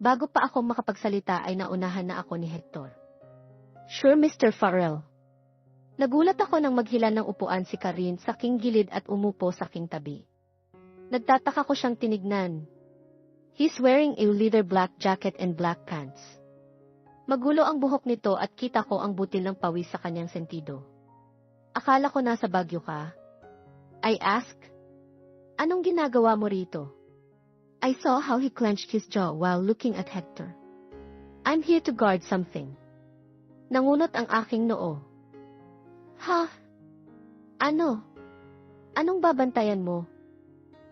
Bago pa ako makapagsalita ay naunahan na ako ni Hector. Sure, Mr. Farrell. Nagulat ako nang maghila ng upuan si Karin sa king gilid at umupo sa king tabi. Nagtataka ko siyang tinignan. He's wearing a leather black jacket and black pants. Magulo ang buhok nito at kita ko ang butil ng pawis sa kanyang sentido. Akala ko nasa Bagyo ka. I ask, Anong ginagawa mo rito? I saw how he clenched his jaw while looking at Hector. I'm here to guard something. Nangunot ang aking noo. Ha? Ano? Anong babantayan mo?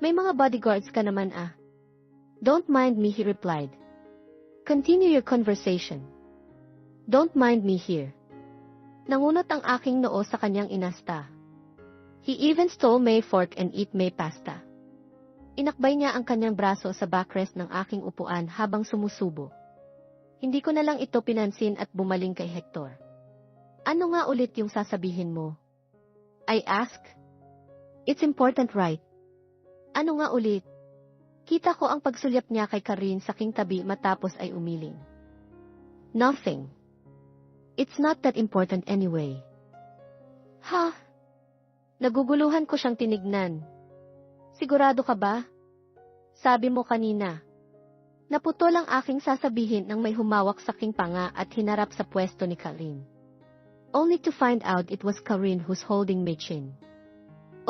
May mga bodyguards ka naman ah. Don't mind me, he replied. Continue your conversation. Don't mind me here. Nangunot ang aking noo sa kanyang inasta. He even stole my fork and eat my pasta. Inakbay niya ang kanyang braso sa backrest ng aking upuan habang sumusubo. Hindi ko na lang ito pinansin at bumaling kay Hector. Ano nga ulit yung sasabihin mo? I ask. It's important, right? Ano nga ulit? Kita ko ang pagsulyap niya kay Karin sa king tabi matapos ay umiling. Nothing. It's not that important anyway. Ha? Naguguluhan ko siyang tinignan. Sigurado ka ba? Sabi mo kanina. Naputol ang aking sasabihin nang may humawak sa king panga at hinarap sa pwesto ni Karin. Only to find out it was Karin who's holding my chin.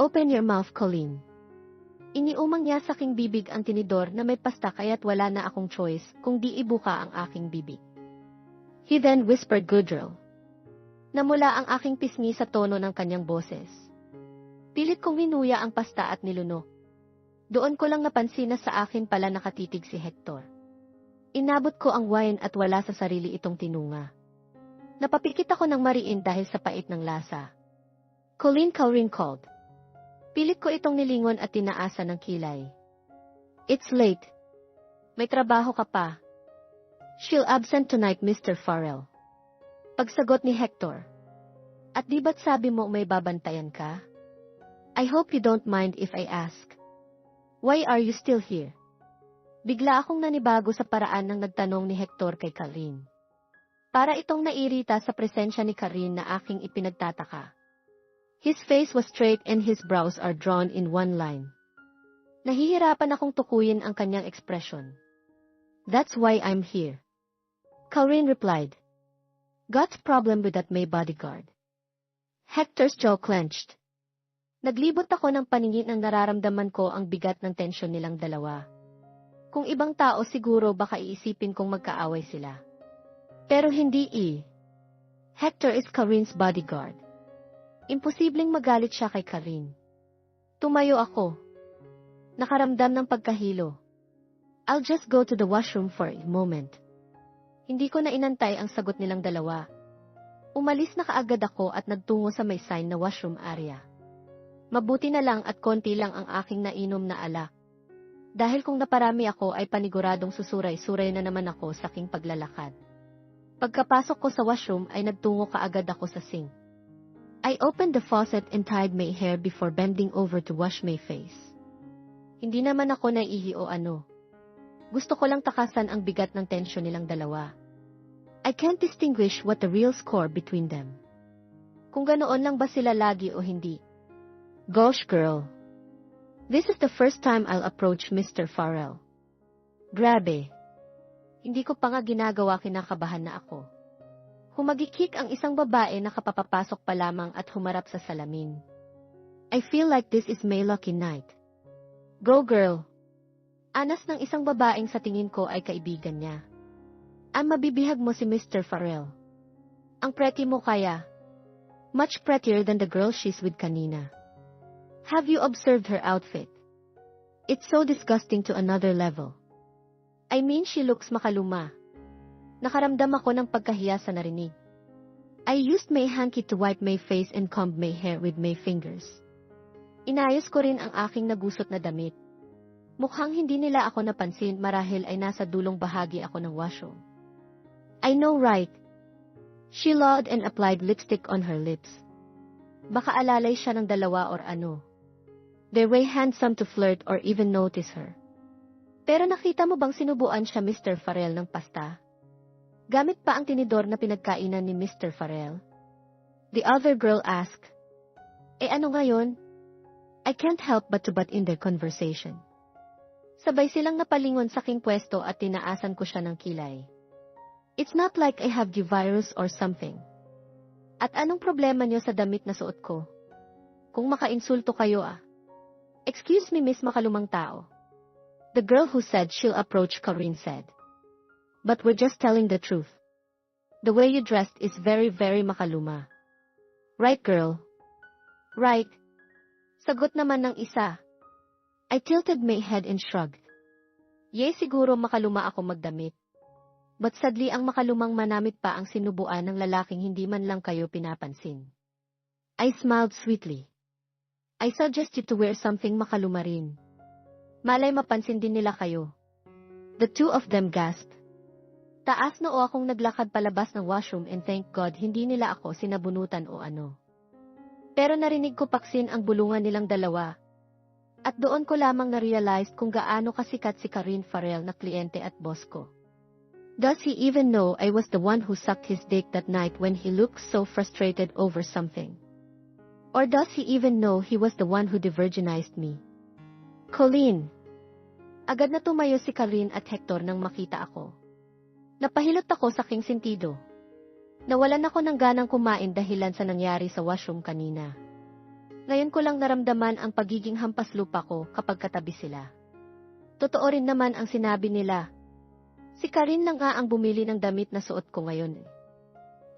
Open your mouth, Colleen. Iniumang niya sa aking bibig ang tinidor na may pasta kaya't wala na akong choice kung di ibuka ang aking bibig. He then whispered Goodrill. Namula ang aking pisngi sa tono ng kanyang boses. Pilit kong winuya ang pasta at nilunok. Doon ko lang napansin na sa akin pala nakatitig si Hector. Inabot ko ang wine at wala sa sarili itong tinunga. Napapikit ako ng mariin dahil sa pait ng lasa. Colleen Calrin called. Pilit ko itong nilingon at tinaasa ng kilay. It's late. May trabaho ka pa. She'll absent tonight, Mr. Farrell. Pagsagot ni Hector. At di ba't sabi mo may babantayan ka? I hope you don't mind if I ask. Why are you still here? Bigla akong nanibago sa paraan ng nagtanong ni Hector kay Karin. Para itong nairita sa presensya ni Karin na aking ipinagtataka. His face was straight and his brows are drawn in one line. Nahihirapan akong tukuyin ang kanyang ekspresyon. That's why I'm here. Karin replied. Got problem with that May bodyguard. Hector's jaw clenched. Naglibot ako ng paningin ng nararamdaman ko ang bigat ng tensyon nilang dalawa. Kung ibang tao siguro baka iisipin kong magkaaway sila. Pero hindi i. Hector is Karin's bodyguard. Imposibleng magalit siya kay Karin. Tumayo ako. Nakaramdam ng pagkahilo. I'll just go to the washroom for a moment. Hindi ko na inantay ang sagot nilang dalawa. Umalis na kaagad ako at nagtungo sa may sign na washroom area. Mabuti na lang at konti lang ang aking nainom na alak. Dahil kung naparami ako ay paniguradong susuray-suray na naman ako sa aking paglalakad. Pagkapasok ko sa washroom ay nagtungo kaagad ako sa sink. I opened the faucet and tied my hair before bending over to wash my face. Hindi naman ako naihi o ano. Gusto ko lang takasan ang bigat ng tensyon nilang dalawa. I can't distinguish what the real score between them. Kung ganoon lang ba sila lagi o hindi. Gosh girl. This is the first time I'll approach Mr. Farrell. Grabe. Hindi ko pa nga ginagawa kinakabahan na ako. Humagikik ang isang babae na kapapapasok pa lamang at humarap sa salamin. I feel like this is my lucky night. Go girl! Anas ng isang babaeng sa tingin ko ay kaibigan niya. Ang mabibihag mo si Mr. Farrell. Ang pretty mo kaya. Much prettier than the girl she's with kanina. Have you observed her outfit? It's so disgusting to another level. I mean she looks makaluma. Nakaramdam ako ng pagkahiya sa narinig. I used my hanky to wipe my face and comb my hair with my fingers. Inayos ko rin ang aking nagusot na damit. Mukhang hindi nila ako napansin marahil ay nasa dulong bahagi ako ng washroom. I know right. She lawed and applied lipstick on her lips. Baka alalay siya ng dalawa or ano. They're way handsome to flirt or even notice her. Pero nakita mo bang sinubuan siya Mr. Farrell ng pasta? Gamit pa ang tinidor na pinagkainan ni Mr. Farrell? The other girl asked. Eh ano ngayon? I can't help but to butt in their conversation. Sabay silang napalingon sa king pwesto at tinaasan ko siya ng kilay. It's not like I have the virus or something. At anong problema niyo sa damit na suot ko? Kung makainsulto kayo ah. Excuse me miss makalumang tao. The girl who said she'll approach Corinne said. But we're just telling the truth. The way you dressed is very very makaluma. Right girl? Right. Sagot naman ng isa. I tilted my head and shrugged. Ye siguro makaluma ako magdamit. But sadly ang makalumang manamit pa ang sinubuan ng lalaking hindi man lang kayo pinapansin. I smiled sweetly. I suggest you to wear something makaluma rin. Malay mapansin din nila kayo. The two of them gasped. Taas na o akong naglakad palabas ng washroom and thank God hindi nila ako sinabunutan o ano. Pero narinig ko paksin ang bulungan nilang dalawa. At doon ko lamang na-realized kung gaano kasikat si Karin Farrell na kliyente at boss ko. Does he even know I was the one who sucked his dick that night when he looked so frustrated over something? Or does he even know he was the one who devirginized me? Colleen. Agad na tumayo si Karin at Hector nang makita ako. Napahilot ako sa king sentido. Nawalan ako ng ganang kumain dahilan sa nangyari sa washroom kanina. Ngayon ko lang naramdaman ang pagiging hampas lupa ko kapag katabi sila. Totoo rin naman ang sinabi nila Si Karin na nga ang bumili ng damit na suot ko ngayon.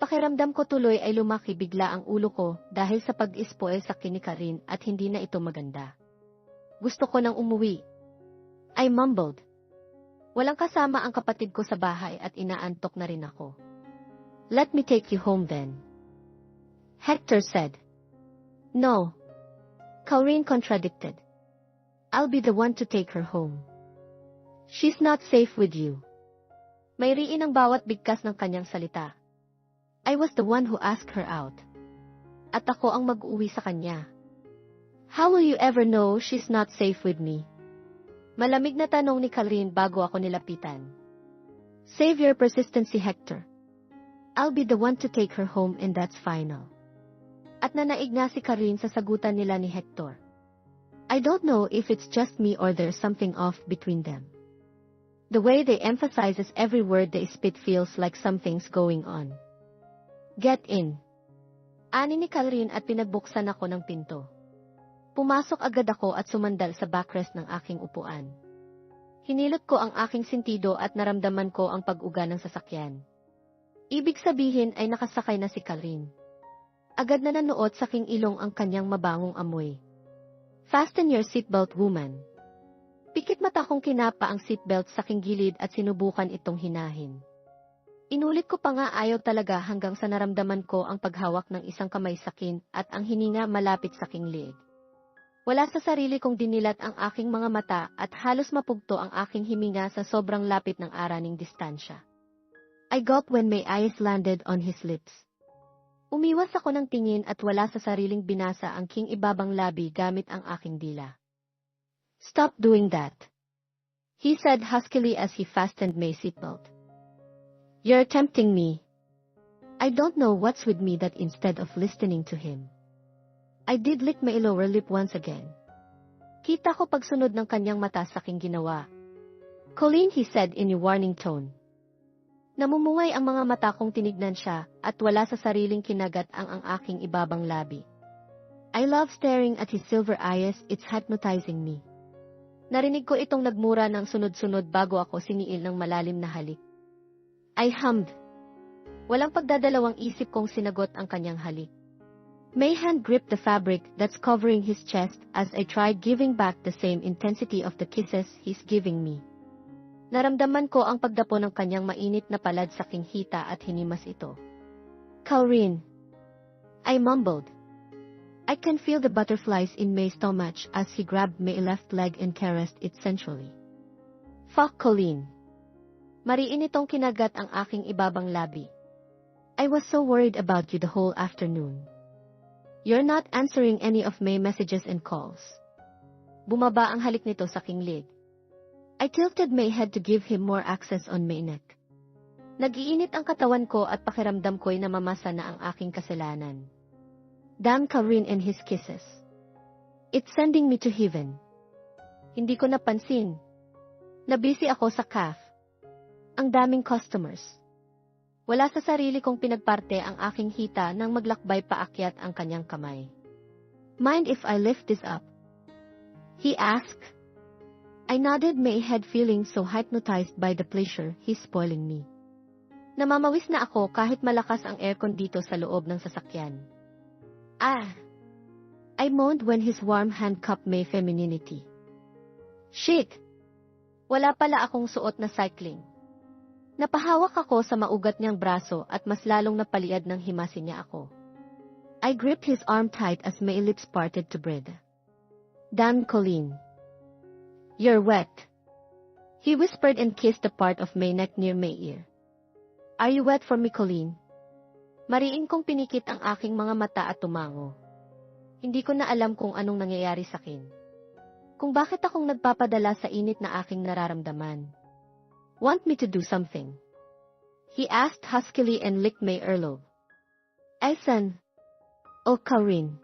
Pakiramdam ko tuloy ay lumaki bigla ang ulo ko dahil sa pag-ispoil sa kini Karin at hindi na ito maganda. Gusto ko nang umuwi. I mumbled. Walang kasama ang kapatid ko sa bahay at inaantok na rin ako. Let me take you home then. Hector said. No. Karin contradicted. I'll be the one to take her home. She's not safe with you. May riin ang bawat bigkas ng kanyang salita. I was the one who asked her out. At ako ang mag-uwi sa kanya. How will you ever know she's not safe with me? Malamig na tanong ni Karin bago ako nilapitan. Save your persistency, Hector. I'll be the one to take her home and that's final. At nanaig nga si Karin sa sagutan nila ni Hector. I don't know if it's just me or there's something off between them. The way they emphasizes every word they spit feels like something's going on. Get in. Ani ni Calrin at pinagbuksan ako ng pinto. Pumasok agad ako at sumandal sa backrest ng aking upuan. Hinilot ko ang aking sentido at naramdaman ko ang pag-uga ng sasakyan. Ibig sabihin ay nakasakay na si Calrin. Agad na nanuot sa king ilong ang kanyang mabangong amoy. Fasten your seatbelt woman. Pikit mata kong kinapa ang seatbelt sa king gilid at sinubukan itong hinahin. Inulit ko pa nga ayaw talaga hanggang sa naramdaman ko ang paghawak ng isang kamay sa kin at ang hininga malapit sa king leeg. Wala sa sarili kong dinilat ang aking mga mata at halos mapugto ang aking himinga sa sobrang lapit ng araning distansya. I gulped when my eyes landed on his lips. Umiwas ako ng tingin at wala sa sariling binasa ang king ibabang labi gamit ang aking dila. Stop doing that. He said huskily as he fastened my seatbelt. You're tempting me. I don't know what's with me that instead of listening to him, I did lick my lower lip once again. Kita ko pagsunod ng kanyang mata sa aking ginawa. Colleen, he said in a warning tone. Namumungay ang mga mata kong tinignan siya at wala sa sariling kinagat ang ang aking ibabang labi. I love staring at his silver eyes, it's hypnotizing me. Narinig ko itong nagmura ng sunod-sunod bago ako siniil ng malalim na halik. I hummed. Walang pagdadalawang isip kong sinagot ang kanyang halik. May hand gripped the fabric that's covering his chest as I tried giving back the same intensity of the kisses he's giving me. Naramdaman ko ang pagdapo ng kanyang mainit na palad sa kinghita at hinimas ito. Kaurin. I mumbled. I can feel the butterflies in May's stomach as he grabbed my left leg and caressed it sensually. Fuck Colleen. Mariin itong kinagat ang aking ibabang labi. I was so worried about you the whole afternoon. You're not answering any of my messages and calls. Bumaba ang halik nito sa king lid. I tilted my head to give him more access on my neck. Nagiinit ang katawan ko at pakiramdam ko'y namamasa na ang aking kasalanan. Damn Karin and his kisses. It's sending me to heaven. Hindi ko napansin. Nabisi ako sa calf. Ang daming customers. Wala sa sarili kong pinagparte ang aking hita nang maglakbay paakyat ang kanyang kamay. Mind if I lift this up? He asked. I nodded my head feeling so hypnotized by the pleasure he's spoiling me. Namamawis na ako kahit malakas ang aircon dito sa loob ng sasakyan. Ah! I moaned when his warm hand cupped my femininity. Shit! Wala pala akong suot na cycling. Napahawak ako sa maugat niyang braso at mas lalong napaliad ng himasin niya ako. I gripped his arm tight as my lips parted to breathe. Damn Colleen. You're wet. He whispered and kissed the part of my neck near my ear. Are you wet for me, Colleen? Mariin kong pinikit ang aking mga mata at tumango. Hindi ko na alam kung anong nangyayari sa akin. Kung bakit akong nagpapadala sa init na aking nararamdaman. Want me to do something? He asked huskily and licked my earlobe. Esan. Oh, Corinne.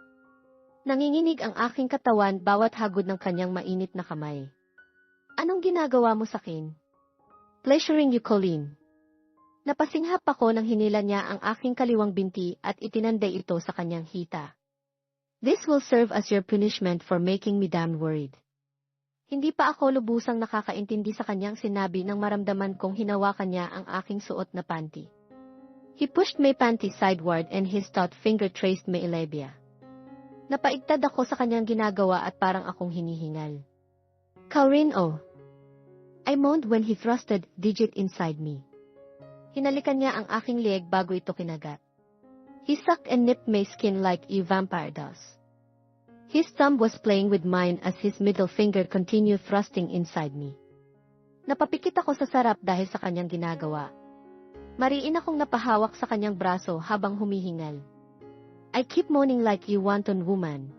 Nanginginig ang aking katawan bawat hagod ng kanyang mainit na kamay. Anong ginagawa mo sa akin? Pleasuring you, Colleen. Napasinghap ako nang hinila niya ang aking kaliwang binti at itinanday ito sa kanyang hita. This will serve as your punishment for making me damn worried. Hindi pa ako lubusang nakakaintindi sa kanyang sinabi nang maramdaman kong hinawakan niya ang aking suot na panty. He pushed my panty sideward and his taut finger traced my labia. Napaigtad ako sa kanyang ginagawa at parang akong hinihingal. Kaurin oh. I moaned when he thrusted digit inside me. Hinalikan niya ang aking leg bago ito kinagat. He sucked and nipped my skin like a vampire does. His thumb was playing with mine as his middle finger continued thrusting inside me. Napapikit ako sa sarap dahil sa kanyang ginagawa. Mariin akong napahawak sa kanyang braso habang humihingal. I keep moaning like you wanton woman.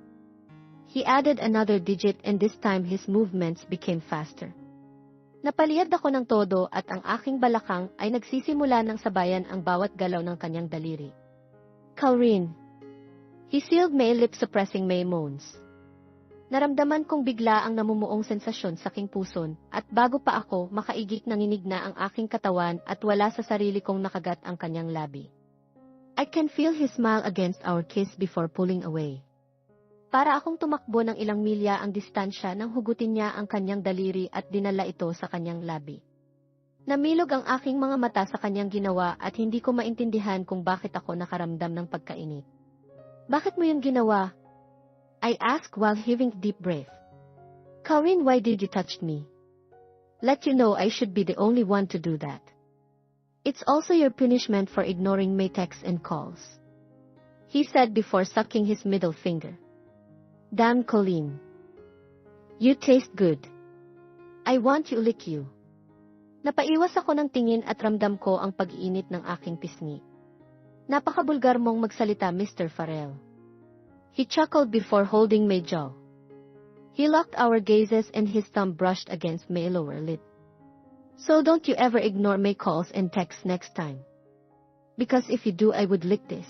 He added another digit and this time his movements became faster. Napaliyad ako ng todo at ang aking balakang ay nagsisimula ng sabayan ang bawat galaw ng kanyang daliri. Kaurin. He sealed my lips suppressing my moans. Naramdaman kong bigla ang namumuong sensasyon sa king puson at bago pa ako makaigik nanginig na ang aking katawan at wala sa sarili kong nakagat ang kanyang labi. I can feel his smile against our kiss before pulling away. Para akong tumakbo ng ilang milya ang distansya nang hugutin niya ang kanyang daliri at dinala ito sa kanyang labi. Namilog ang aking mga mata sa kanyang ginawa at hindi ko maintindihan kung bakit ako nakaramdam ng pagkainit. Bakit mo yung ginawa? I asked while heaving deep breath. Corinne, why did you touch me? Let you know I should be the only one to do that. It's also your punishment for ignoring my texts and calls. He said before sucking his middle finger. Damn Colleen. You taste good. I want you lick you. Napaiwas ako ng tingin at ramdam ko ang pag-iinit ng aking pisngi. Napakabulgar mong magsalita, Mr. Farrell. He chuckled before holding my jaw. He locked our gazes and his thumb brushed against my lower lip. So don't you ever ignore my calls and texts next time. Because if you do I would lick this.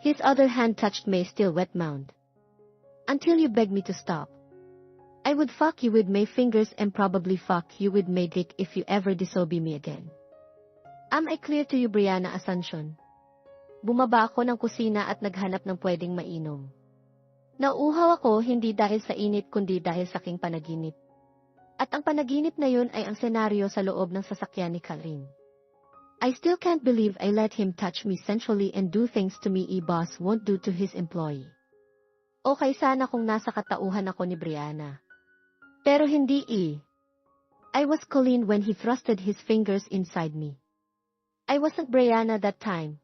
His other hand touched my still wet mound. Until you beg me to stop. I would fuck you with my fingers and probably fuck you with my dick if you ever disobey me again. Am I clear to you, Brianna Asuncion? Bumaba ako ng kusina at naghanap ng pwedeng mainom. Nauuhaw ako hindi dahil sa init kundi dahil sa aking panaginip. At ang panaginip na yun ay ang senaryo sa loob ng sasakyan ni Karin. I still can't believe I let him touch me sensually and do things to me e-boss won't do to his employee. Okay sana kung nasa katauhan ako ni Brianna. Pero hindi eh. I was Colleen when he thrusted his fingers inside me. I wasn't Brianna that time.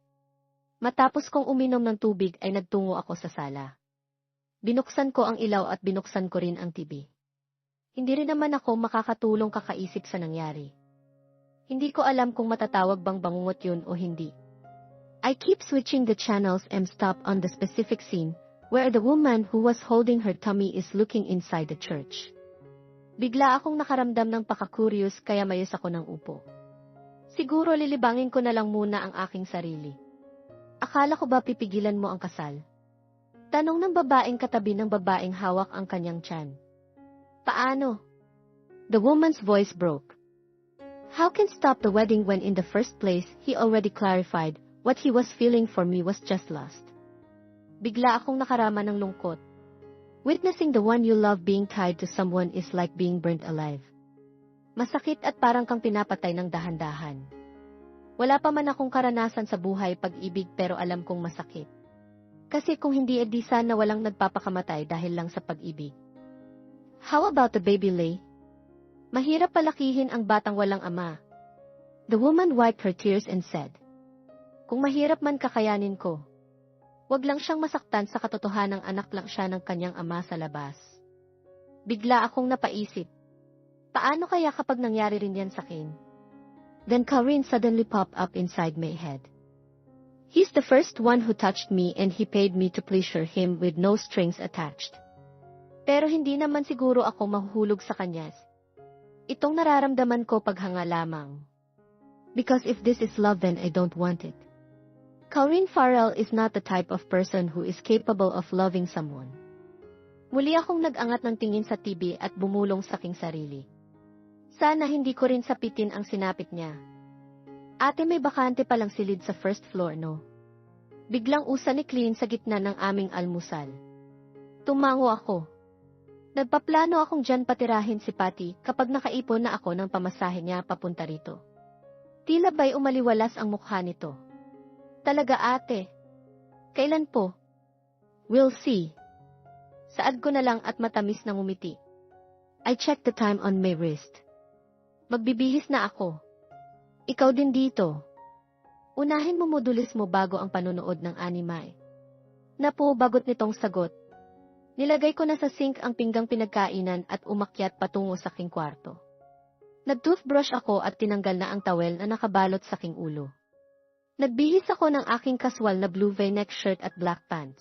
Matapos kong uminom ng tubig ay nagtungo ako sa sala. Binuksan ko ang ilaw at binuksan ko rin ang TV. Hindi rin naman ako makakatulong kakaisip sa nangyari. Hindi ko alam kung matatawag bang bangungot yun o hindi. I keep switching the channels and stop on the specific scene where the woman who was holding her tummy is looking inside the church. Bigla akong nakaramdam ng pakakuryos kaya mayos ako ng upo. Siguro lilibangin ko na lang muna ang aking sarili. Akala ko ba pipigilan mo ang kasal? Tanong ng babaeng katabi ng babaeng hawak ang kanyang tiyan. Paano? The woman's voice broke. How can stop the wedding when in the first place he already clarified what he was feeling for me was just lust? Bigla akong nakarama ng lungkot. Witnessing the one you love being tied to someone is like being burnt alive. Masakit at parang kang pinapatay ng dahan-dahan. Wala pa man akong karanasan sa buhay pag-ibig pero alam kong masakit. Kasi kung hindi edi sana walang nagpapakamatay dahil lang sa pag-ibig. How about the baby Lay? Mahirap palakihin ang batang walang ama. The woman wiped her tears and said, Kung mahirap man kakayanin ko, wag lang siyang masaktan sa katotohanang anak lang siya ng kanyang ama sa labas. Bigla akong napaisip, paano kaya kapag nangyari rin yan sa akin? Then Karin suddenly popped up inside my head. He's the first one who touched me and he paid me to pleasure him with no strings attached. Pero hindi naman siguro ako mahuhulog sa kanya. Itong nararamdaman ko paghanga lamang. Because if this is love then I don't want it. Corinne Farrell is not the type of person who is capable of loving someone. Muli akong nag-angat ng tingin sa TV at bumulong sa aking sarili. Sana hindi ko rin sapitin ang sinapit niya. Ate may bakante palang silid sa first floor no? Biglang usa ni Clean sa gitna ng aming almusal. Tumango ako. Nagpaplano akong dyan patirahin si Patty kapag nakaipon na ako ng pamasahe niya papunta rito. Tila ba'y umaliwalas ang mukha nito. Talaga ate. Kailan po? We'll see. Saad ko na lang at matamis na ngumiti. I checked the time on my wrist. Magbibihis na ako. Ikaw din dito. Unahin mo modulis mo bago ang panonood ng anime. Napo bagot nitong sagot. Nilagay ko na sa sink ang pinggang pinagkainan at umakyat patungo sa king kwarto. Nag-toothbrush ako at tinanggal na ang towel na nakabalot sa king ulo. Nagbihis ako ng aking kaswal na blue v-neck shirt at black pants.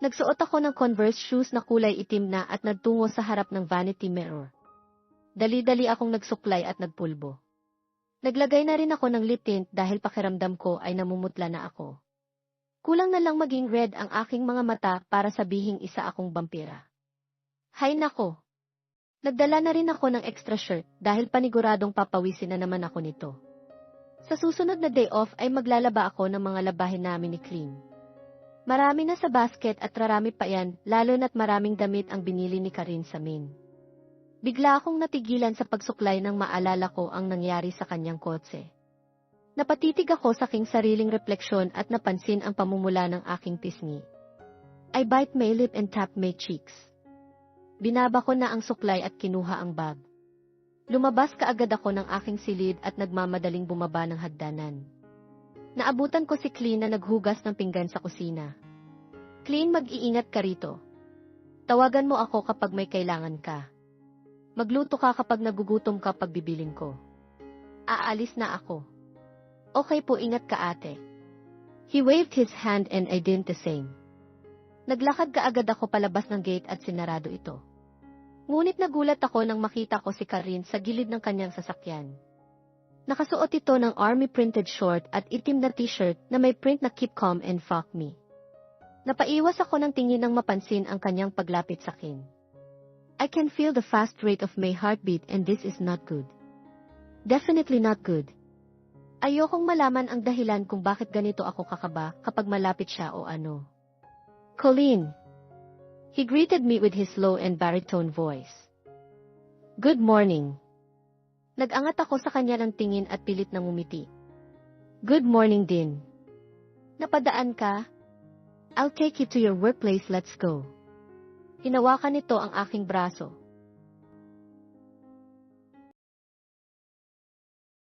Nagsuot ako ng Converse shoes na kulay itim na at nagtungo sa harap ng vanity mirror. Dali-dali akong nagsuklay at nagpulbo. Naglagay na rin ako ng lip tint dahil pakiramdam ko ay namumutla na ako. Kulang na lang maging red ang aking mga mata para sabihing isa akong vampira. Hay nako! Nagdala na rin ako ng extra shirt dahil paniguradong papawisin na naman ako nito. Sa susunod na day off ay maglalaba ako ng mga labahin namin ni Clean. Marami na sa basket at rarami pa yan, lalo na't maraming damit ang binili ni Karin sa min. Bigla akong natigilan sa pagsuklay nang maalala ko ang nangyari sa kanyang kotse. Napatitig ako sa aking sariling refleksyon at napansin ang pamumula ng aking pisngi. I bite my lip and tap my cheeks. Binaba ko na ang suklay at kinuha ang bag. Lumabas kaagad ako ng aking silid at nagmamadaling bumaba ng hagdanan. Naabutan ko si Clean na naghugas ng pinggan sa kusina. Clean mag-iingat ka rito. Tawagan mo ako kapag may kailangan ka. Magluto ka kapag nagugutom ka pag bibiling ko. Aalis na ako. Okay po ingat ka ate. He waved his hand and I did the same. Naglakad kaagad ako palabas ng gate at sinarado ito. Ngunit nagulat ako nang makita ko si Karin sa gilid ng kanyang sasakyan. Nakasuot ito ng army printed short at itim na t-shirt na may print na keep calm and fuck me. Napaiwas ako ng tingin nang mapansin ang kanyang paglapit sa akin. I can feel the fast rate of my heartbeat and this is not good. Definitely not good. Ayokong malaman ang dahilan kung bakit ganito ako kakaba kapag malapit siya o ano. Colleen. He greeted me with his low and baritone voice. Good morning. Nag-angat ako sa kanya ng tingin at pilit ng umiti. Good morning din. Napadaan ka? I'll take you to your workplace, let's go. Hinawakan nito ang aking braso.